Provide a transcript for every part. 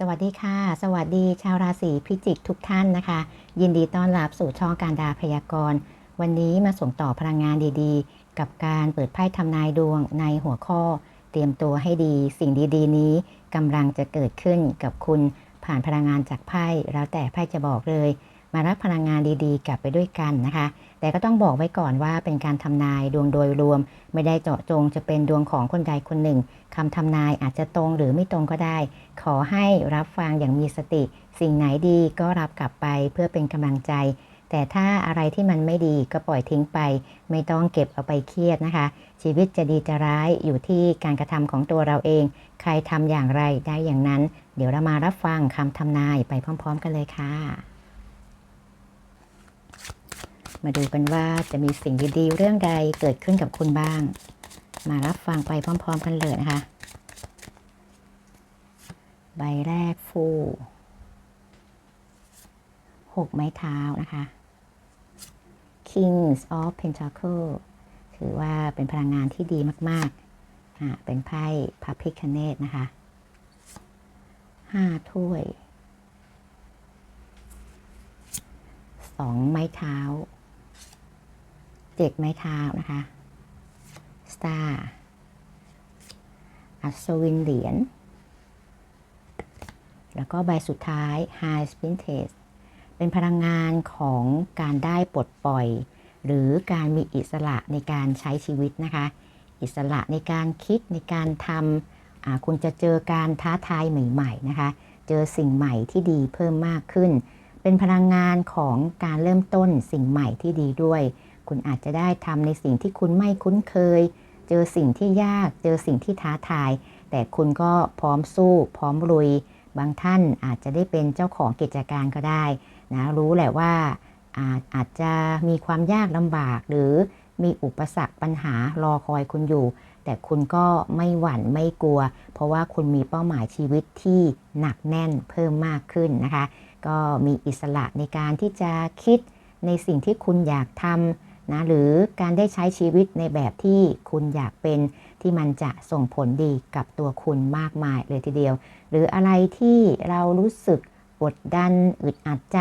สวัสดีค่ะ สวัสดีชาวราศีพิจิกทุกท่านนะคะ ยินดีต้อนรับสู่ช่องการดาพยากรณ์ วันนี้มาส่งต่อพลังงานดีๆ กับการเปิดไพ่ทำนายดวงในหัวข้อ เตรียมตัวให้ดี สิ่งดีๆ นี้กำลังจะเกิดขึ้นกับคุณผ่านพลังงานจากไพ่แล้วแต่ไพ่จะบอกเลย มารับพลังงานดีๆ กลับไปด้วยกันนะคะ แต่ก็ต้องบอกไว้ก่อนว่าเป็นการทำนายดวงโดยรวม ไม่ได้เจาะจงจะเป็นดวงของคนใดคนหนึ่งคำทำนายอาจจะตรงหรือไม่ตรงก็ได้ ขอให้รับฟังอย่างมีสติ สิ่งไหนดีก็รับกลับไปเพื่อเป็นกำลังใจ แต่ถ้าอะไรที่มันไม่ดีก็ปล่อยทิ้งไป ไม่ต้องเก็บเอาไปเครียดนะคะ ชีวิตจะดีจะร้ายอยู่ที่การกระทำของตัวเราเอง ใครทำอย่างไรได้อย่างนั้น เดี๋ยวเรามารับฟังคำทำนายไปพร้อม ๆ กันเลยค่ะ มาดูกันว่าจะมีสิ่งดีๆ เรื่องใดเกิดขึ้นกับคุณบ้าง มารับฟังไปพร้อม ๆ กันเลยนะคะ ใบแรกฟูหกไม้เท้านะคะ Kings of Pentacle ถือว่าเป็นพลังงานที่ดีมากๆอ่าเป็นไพ่พระพิคเนตนะคะห้าถ้วยสองไม้เท้า เจ็ดไม้เท้านะคะ Star อัศวินเหรียญ แล้วก็ใบสุดท้าย High Spintage เป็นพลังงานของการได้ปลดปล่อย หรือการมีอิสระในการใช้ชีวิตนะคะ อิสระในการคิดในการทำคุณจะเจอการท้าทายใหม่ ๆ นะคะ เจอสิ่งใหม่ที่ดีเพิ่มมากขึ้น เป็นพลังงานของการเริ่มต้นสิ่งใหม่ที่ดีด้วย คุณอาจจะได้ทำในสิ่งที่คุณไม่คุ้นเคย เจอสิ่งที่ยาก เจอสิ่งที่ท้าทาย แต่คุณก็พร้อมสู้ พร้อมลุย บางท่านอาจจะได้เป็นเจ้าของกิจการก็ได้นะ รู้แหละว่าอาจอาจจะมีความยากลำบาก หรือมีอุปสรรคปัญหารอคอยคุณอยู่ แต่คุณก็ไม่หวั่นไม่กลัว เพราะว่าคุณมีเป้าหมายชีวิตที่หนักแน่นเพิ่มมากขึ้นนะคะ ก็มีอิสระในการที่จะคิดในสิ่งที่คุณอยากทำ นะหรือการได้ใช้ชีวิตในแบบที่คุณอยากเป็นที่มันจะส่งผลดีกับตัวคุณมากมายเลยทีเดียว หรืออะไรที่เรารู้สึกกดดันอึดอัดใจ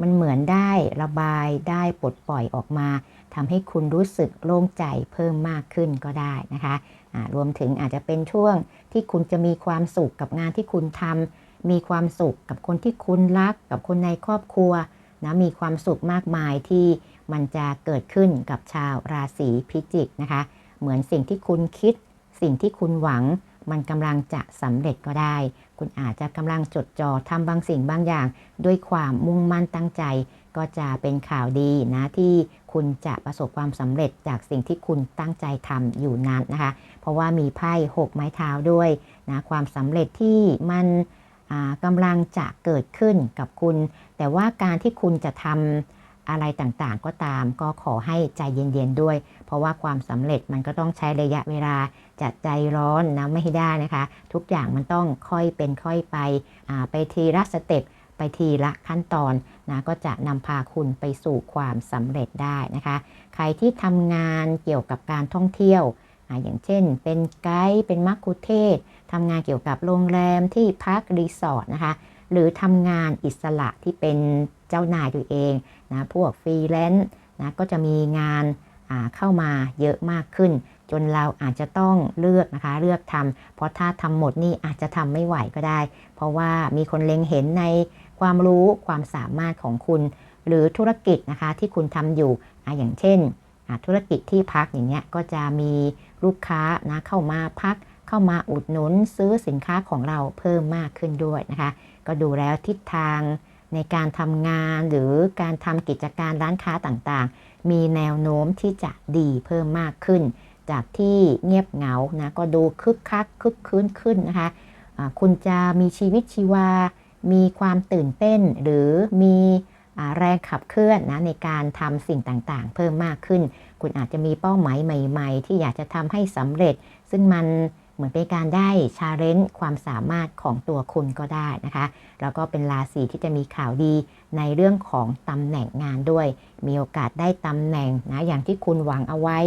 มันเหมือนได้ระบายได้ปลดปล่อยออกมาทำให้คุณรู้สึกโล่งใจเพิ่มมากขึ้นก็ได้นะคะรวมถึงอาจจะเป็นช่วงที่คุณจะมีความสุขกับงานที่คุณทำมีความสุขกับคนที่คุณรัก กับคนในครอบครัวนะมีความสุขมากมายที่ มันจะเกิดขึ้นกับชาวราศีพิจิกนะคะ เหมือนสิ่งที่คุณคิด สิ่งที่คุณหวัง มันกำลังจะสำเร็จก็ได้ คุณอาจจะกำลังจดจ่อทำบางสิ่งบางอย่าง ด้วยความมุ่งมั่นตั้งใจ ก็จะเป็นข่าวดีนะ ที่คุณจะประสบความสำเร็จจากสิ่งที่คุณตั้งใจทำอยู่นั้นนะคะ เพราะว่ามีไพ่หกไม้เท้าด้วยนะความสำเร็จที่มันกำลังจะเกิดขึ้นกับคุณ แต่ว่าการที่คุณจะทำ อะไรต่างๆ ก็ตามก็ขอให้ใจเย็นๆด้วย เพราะว่าความสำเร็จมันก็ต้องใช้ระยะเวลาจัดใจร้อนนะไม่ได้นะคะ ทุกอย่างมันต้องค่อยเป็นค่อยไปไปทีละสเต็ปไปทีละขั้นตอนนะก็จะนำพาคุณไปสู่ความสำเร็จได้นะคะ ใครที่ทำงานเกี่ยวกับการท่องเที่ยวอย่างเช่น เป็นไกด์เป็นมักคุเทศทำงานเกี่ยวกับโรงแรมที่พักรีสอร์ทนะคะ หรือทำงานอิสระที่เป็น จ้านายตัวเองนะพวกฟรีแลนซ์นะก็จะมีงานเข้ามาเยอะมากขึ้น จนเราอาจจะต้องเลือกนะคะเลือกทำเพราะถ้าทำหมดนี่อาจจะทำไม่ไหวก็ได้ เพราะว่ามีคนเล็งเห็นในความรู้ความสามารถของคุณ หรือธุรกิจนะคะที่คุณทำอยู่ออย่างเช่น ธุรกิจที่พักอย่างเงี้ยก็จะมีลูกค้านะเข้ามาพักเข้ามาอุดหนุนซื้อสินค้าของเราเพิ่มมากขึ้นด้วยนะคะ ก็ดูแล้วทิศทาง ในการทำงานหรือการทำกิจการร้านค้าต่างๆ มีแนวโน้มที่จะดีเพิ่มมากขึ้น จากที่เงียบเหงานะก็ดูคึกคักคึกคืนขึ้นนะคะะคุณจะมีชีวิตชีวา มีความตื่นเต้น หรือมีแรงขับเคลื่อนนะในการทำสิ่งต่างๆ เพิ่มมากขึ้น คุณอาจจะมีเป้าหมายใหม่ ๆ ที่อยากจะทำให้สำเร็จ ซึ่งมัน เหมือนเป็นการได้ชาเลนจ์ความสามารถของตัวคุณก็ได้นะคะ แล้วก็เป็นราศีที่จะมีข่าวดีในเรื่องของตำแหน่งงานด้วย มีโอกาสได้ตำแหน่งนะอย่างที่คุณหวังเอาไว้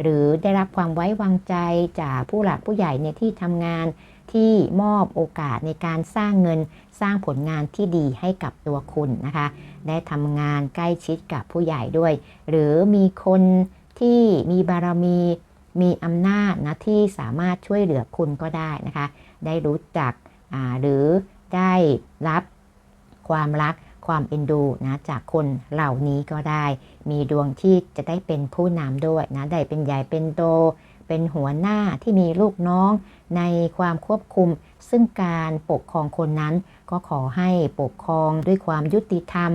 หรือได้รับความไว้วางใจจากผู้หลักผู้ใหญ่ในที่ทำงานที่มอบโอกาสในการสร้างเงินสร้างผลงานที่ดีให้กับตัวคุณนะคะ ได้ทำงานใกล้ชิดกับผู้ใหญ่ด้วย หรือมีคนที่มีบารมี มีอำนาจนะที่สามารถช่วยเหลือคุณก็ได้นะคะ ได้รู้จักหรือได้รับความรักความเอ็นดูนะจากคนเหล่านี้ก็ได้ มีดวงที่จะได้เป็นผู้นำด้วยนะได้เป็นใหญ่เป็นโต เป็นหัวหน้าที่มีลูกน้องในความควบคุม ซึ่งการปกครองคนนั้น ก็ขอให้ปกครองด้วยความยุติธรรม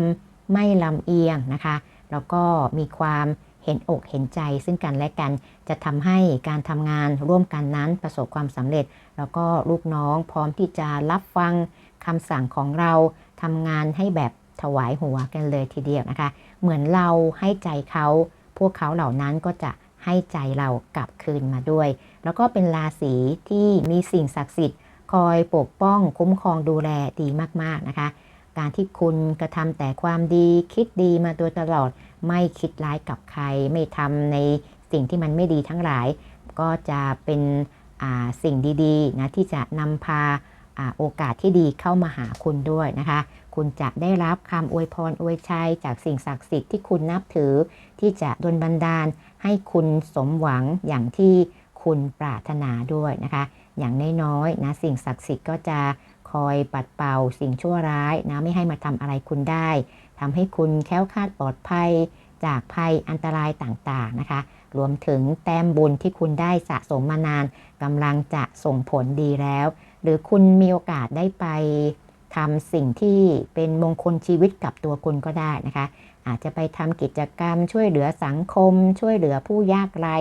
ไม่ลำเอียงนะคะ แล้วก็มีความเห็นอกเห็นใจซึ่งกันและกัน จะทำให้การทำงานร่วมกันนั้นประสบความสำเร็จ แล้วก็ลูกน้องพร้อมที่จะรับฟังคำสั่งของเราทำงานให้แบบถวายหัวกันเลยทีเดียวนะคะ เหมือนเราให้ใจเขาพวกเขาเหล่านั้นก็จะให้ใจเรากลับคืนมาด้วย แล้วก็เป็นราศีที่มีสิ่งศักดิ์สิทธิ์ คอยปกป้องคุ้มครองดูแลดีมากๆนะคะ การที่คุณกระทำแต่ความดีคิดดีมาโดยตลอด ไม่คิดร้ายกับใคร ไม่ทำใน สิ่งที่มันไม่ดีทั้งหลาย ก็จะเป็นสิ่งดีๆนะที่จะนำพาโอกาสที่ดีเข้ามาหาคุณด้วยนะคะ คุณจะได้รับคำอวยพรอวยชัย จากสิ่งศักดิ์สิทธิ์ที่คุณนับถือ ที่จะดลบันดาลให้คุณสมหวังอย่างที่คุณปรารถนาด้วยนะคะ อย่างน้อยๆนะสิ่งศักดิ์สิทธิ์ก็จะคอยปัดเป่าสิ่งชั่วร้ายนะไม่ให้มาทำอะไรคุณได้ทำให้คุณแค้วคาดปลอดภัย จากภัยอันตรายต่างๆนะคะ รวมถึงแต้มบุญที่คุณได้สะสมมานานกำลังจะส่งผลดีแล้ว หรือคุณมีโอกาสได้ไปทำสิ่งที่เป็นมงคลชีวิตกับตัวคุณก็ได้นะคะ อาจจะไปทำกิจกรรมช่วยเหลือสังคม ช่วยเหลือผู้ยากไร้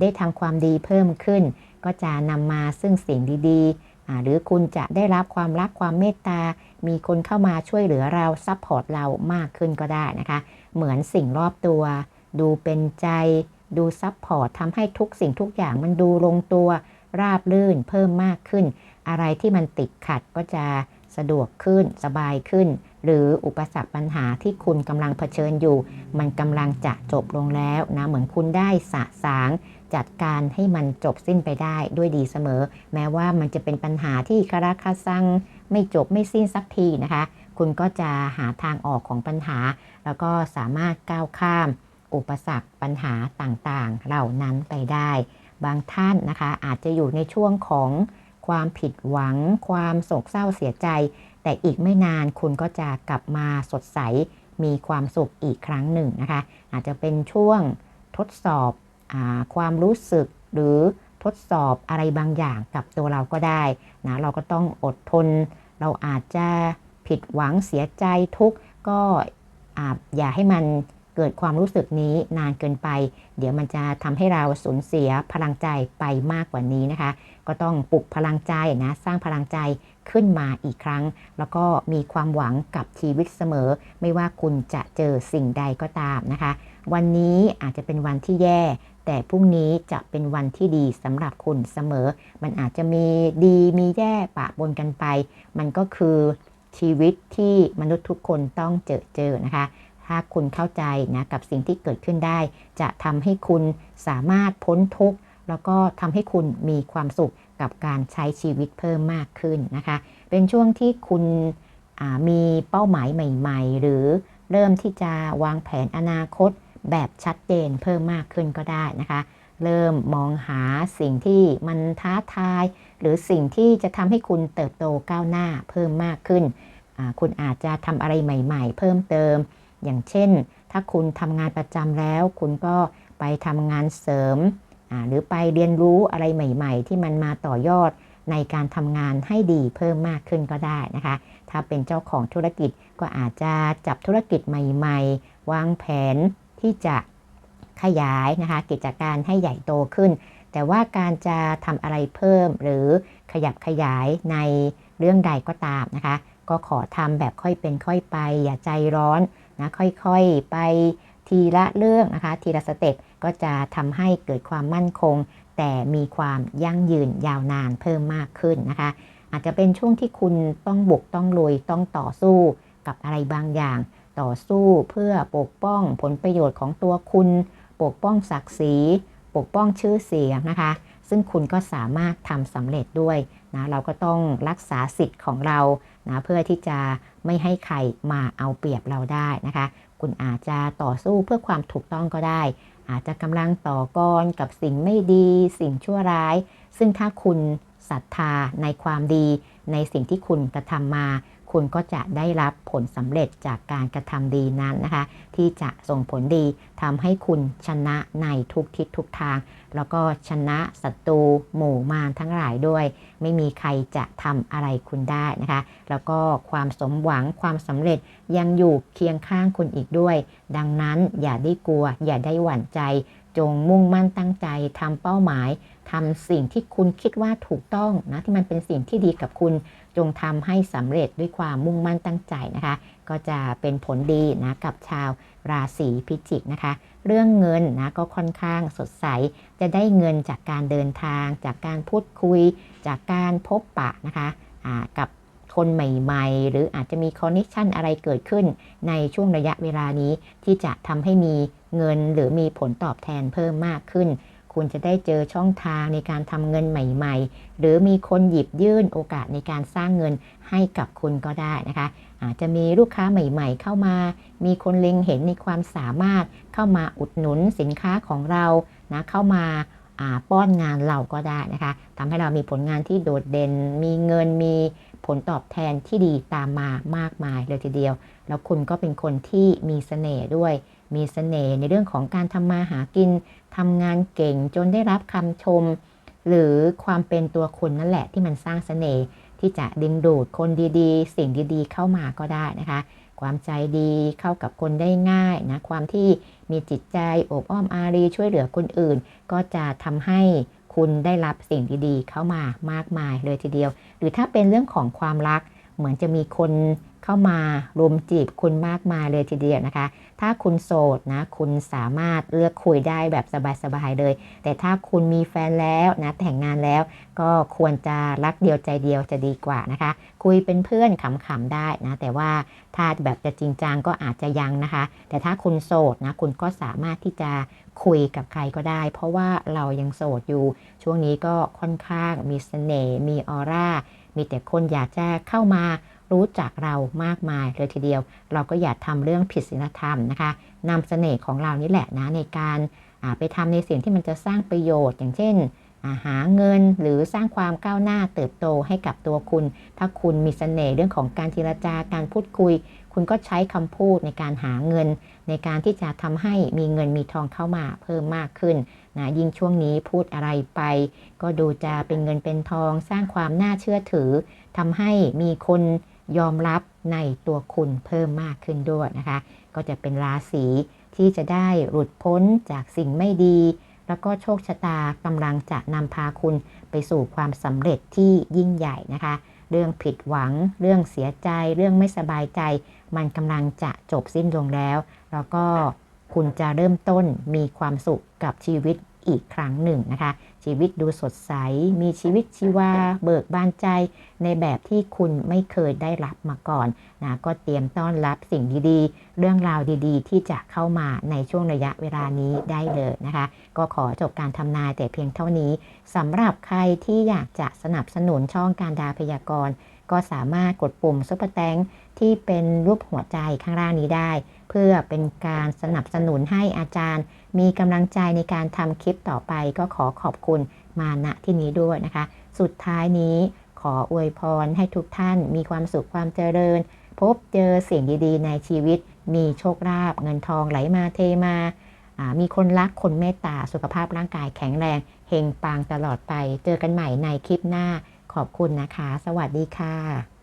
ได้ทำความดีเพิ่มขึ้น ก็จะนำมาซึ่งสิ่งดีๆหรือคุณจะได้รับความรักความเมตตา มีคนเข้ามาช่วยเหลือเราซัพพอร์ตเรามากขึ้นก็ได้นะคะ เหมือนสิ่งรอบตัว ดูเป็นใจดูซัพพอร์ตทำให้ทุกสิ่งทุกอย่างมันดูลงตัวราบลื่นเพิ่มมากขึ้น อะไรที่มันติดขัดก็จะสะดวกขึ้นสบายขึ้น หรืออุปสรรคปัญหาที่คุณกำลังเผชิญอยู่ มันกำลังจะจบลงแล้วนะเหมือนคุณได้สะสางจัดการให้มันจบสิ้นไปได้ด้วยดีเสมอ แม้ว่ามันจะเป็นปัญหาที่คาราคาซัง ไม่จบไม่สิ้นสักทีนะคะ คุณก็จะหาทางออกของปัญหา แล้วก็สามารถก้าวข้าม อุปสรรคปัญหาต่างๆ เหล่านั้นไปได้ บางท่านนะคะอาจจะอยู่ในช่วงของความผิดหวัง ความโศกเศร้าเสียใจ แต่อีกไม่นานคุณก็จะกลับมาสดใสมีความสุขอีกครั้งหนึ่งนะคะ อาจจะเป็นช่วงทดสอบอความรู้สึกหรือ ทดสอบอะไรบางอย่างกับตัวเราก็ได้นะเราก็ต้องอดทน เราอาจจะผิดหวังเสียใจทุกก็อย่าให้มันเกิดความรู้สึกนี้นานเกินไป เดี๋ยวมันจะทำให้เราสูญเสียพลังใจไปมากกว่านี้นะคะ ก็ต้องปลุกพลังใจนะสร้างพลังใจขึ้นมาอีกครั้ง แล้วก็มีความหวังกับชีวิตเสมอ ไม่ว่าคุณจะเจอสิ่งใดก็ตามนะคะ วันนี้อาจจะเป็นวันที่แย่ แต่พรุ่งนี้จะเป็นวันที่ดีสำหรับคุณเสมอ มันอาจจะมีดีมีแย่ปะปนกันไป มันก็คือชีวิตที่มนุษย์ทุกคนต้องเจอเจอนะคะถ้าคุณเข้าใจนะกับสิ่งที่เกิดขึ้นได้ จะทำให้คุณสามารถพ้นทุกข์แล้วก็ทำให้คุณมีความสุขกับการใช้ชีวิตเพิ่มมากขึ้นนะคะ เป็นช่วงที่คุณมีเป้าหมายใหม่ ๆ หรือเริ่มที่จะวางแผนอนาคต แบบชัดเจนเพิ่มมากขึ้นก็ได้นะคะ เริ่มมองหาสิ่งที่มันท้าทาย หรือสิ่งที่จะทำให้คุณเติบโตก้าวหน้าเพิ่มมากขึ้น คุณอาจจะทำอะไรใหม่ ๆ เพิ่มเติม อย่างเช่น ถ้าคุณทำงานประจำแล้ว คุณก็ไปทำงานเสริม หรือไปเรียนรู้อะไรใหม่ ๆ ที่มันมาต่อยอดในการทำงานให้ดีเพิ่มมากขึ้นก็ได้นะคะ ถ้าเป็นเจ้าของธุรกิจก็อาจจะจับธุรกิจใหม่ ๆ วางแผน ที่จะขยายนะคะกิจการให้ใหญ่โตขึ้น แต่ว่าการจะทำอะไรเพิ่มหรือขยับขยายในเรื่องใดก็ตามนะคะ ก็ขอทำแบบค่อยเป็นค่อยไป อย่าใจร้อนนะค่อยๆไปทีละเรื่องนะคะทีละสเต็ปก็จะทำให้เกิดความมั่นคง แต่มีความยั่งยืนยาวนานเพิ่มมากขึ้นนะคะ อาจจะเป็นช่วงที่คุณต้องบุกต้องลุยต้องต่อสู้กับอะไรบางอย่าง ต่อสู้เพื่อปกป้องผลประโยชน์ของตัวคุณ ปกป้องศักดิ์ศรี ปกป้องชื่อเสียงนะคะ ซึ่งคุณก็สามารถทำสำเร็จด้วยนะเราก็ต้องรักษาสิทธิ์ของเรานะเพื่อที่จะไม่ให้ใครมาเอาเปรียบเราได้นะคะ คุณอาจจะต่อสู้เพื่อความถูกต้องก็ได้ อาจจะกำลังต่อกรกับสิ่งไม่ดี สิ่งชั่วร้าย ซึ่งถ้าคุณศรัทธาในความดี ในสิ่งที่คุณกระทำมา คุณก็จะได้รับผลสำเร็จจากการกระทำดีนั้นนะคะ ที่จะส่งผลดีทำให้คุณชนะในทุกทิศทุกทาง แล้วก็ชนะศัตรูหมู่มารทั้งหลายด้วย ไม่มีใครจะทำอะไรคุณได้นะคะ แล้วก็ความสมหวังความสำเร็จยังอยู่เคียงข้างคุณอีกด้วย ดังนั้นอย่าได้กลัว อย่าได้หวั่นใจ จงมุ่งมั่นตั้งใจทำเป้าหมาย ทำสิ่งที่คุณคิดว่าถูกต้องนะที่มันเป็นสิ่งที่ดีกับคุณจงทำให้สำเร็จด้วยความมุ่งมั่นตั้งใจนะคะ ก็จะเป็นผลดีนะกับชาวราศีพิจิกนะคะ เรื่องเงินนะก็ค่อนข้างสดใส จะได้เงินจากการเดินทาง จากการพูดคุย จากการพบปะนะคะะกับคนใหม่ๆ หรืออาจจะมีคอนเนคชันอะไรเกิดขึ้นในช่วงระยะเวลานี้ที่จะทำให้มีเงินหรือมีผลตอบแทนเพิ่มมากขึ้น คุณจะได้เจอช่องทางในการทำเงินใหม่ๆ หรือมีคนหยิบยื่นโอกาสในการสร้างเงินให้กับคุณก็ได้นะคะ อาจจะมีลูกค้าใหม่ๆ เข้ามา มีคนเล็งเห็นในความสามารถ เข้ามาอุดหนุนสินค้าของเรานะเข้ามาป้อนงานเราก็ได้นะคะทำให้เรามีผลงานที่โดดเด่น มีเงินมีผลตอบแทนที่ดีตามมามากมายเลยทีเดียว แล้วคุณก็เป็นคนที่มีเสน่ห์ด้วย มีเสน่ห์ในเรื่องของการทำมาหากินทำงานเก่งจนได้รับคำชม หรือความเป็นตัวคุณนั่นแหละที่มันสร้างเสน่ห์ที่จะดึงดูดคนดีๆ สิ่งดีๆ เข้ามาก็ได้นะคะ ความใจดีเข้ากับคนได้ง่ายนะความที่มีจิตใจอบอ้อมอารีช่วยเหลือคนอื่น ก็จะทำให้คุณได้รับสิ่งดีๆ เข้ามามากมายเลยทีเดียว หรือถ้าเป็นเรื่องของความรักเหมือนจะมีคน เข้ามารวมจีบคุณมากมายเลยทีเดียวนะคะ ถ้าคุณโสดนะ คุณสามารถเลือกคุยได้แบบสบายๆเลย แต่ถ้าคุณมีแฟนแล้วนะแต่งงานแล้ว ก็ควรจะรักเดียวใจเดียวจะดีกว่านะคะ คุยเป็นเพื่อนขำๆได้นะ แต่ว่าถ้าแบบจะจริงจังก็อาจจะยังนะคะ แต่ถ้าคุณโสดนะ คุณก็สามารถที่จะคุยกับใครก็ได้ เพราะว่าเรายังโสดอยู่ ช่วงนี้ก็ค่อนข้างมีเสน่ห์มีออร่ามีแต่คนอยากจะเข้ามา รู้จักเรามากมายเลยทีเดียว เราก็อย่าทำเรื่องผิดศีลธรรมนะคะนำเสน่ห์ของเรานี่แหละนะในการไปทำในสิ่งที่มันจะสร้างประโยชน์ อย่างเช่น หาเงินหรือสร้างความก้าวหน้าเติบโตให้กับตัวคุณ ถ้าคุณมีเสน่ห์เรื่องของการเจรจาการพูดคุย คุณก็ใช้คำพูดในการหาเงิน ในการที่จะทำให้มีเงินมีทองเข้ามาเพิ่มมากขึ้นนะยิ่งช่วงนี้พูดอะไรไป ก็ดูจะเป็นเงินเป็นทอง สร้างความน่าเชื่อถือทำให้มีคน ยอมรับในตัวคุณเพิ่มมากขึ้นด้วยนะคะ ก็จะเป็นราศีที่จะได้หลุดพ้นจากสิ่งไม่ดี แล้วก็โชคชะตากำลังจะนำพาคุณไปสู่ความสำเร็จที่ยิ่งใหญ่นะคะ เรื่องผิดหวัง เรื่องเสียใจ เรื่องไม่สบายใจ มันกำลังจะจบสิ้นลงแล้ว แล้วก็คุณจะเริ่มต้นมีความสุขกับชีวิตอีกครั้งหนึ่งนะคะ ชีวิตดูสดใส มีชีวิตชีวา เบิกบานใจ ในแบบที่คุณไม่เคยได้รับมาก่อนนะก็เตรียมต้อนรับสิ่งดีๆ เรื่องราวดีๆ ที่จะเข้ามาในช่วงระยะเวลานี้ได้เลยนะคะ ก็ขอจบการทำนายแต่เพียงเท่านี้สำหรับใครที่อยากจะสนับสนุนช่องการดาพยากรณ์ก็สามารถกดปุ่มซุปเปอร์แตงที่เป็นรูปหัวใจข้างล่างนี้ได้ เพื่อเป็นการสนับสนุนให้อาจารย์ มีกำลังใจในการทำคลิปต่อไปก็ขอขอบคุณมาณที่นี้ด้วยนะคะ สุดท้ายนี้ขออวยพรให้ทุกท่านมีความสุขความเจริญ พบเจอสิ่งดีๆ ในชีวิต มีโชคลาภเงินทองไหลมาเทมามีคนรักคนเมตตาสุขภาพร่างกายแข็งแรงเฮงปังตลอดไป เจอกันใหม่ในคลิปหน้าขอบคุณนะคะ สวัสดีค่ะ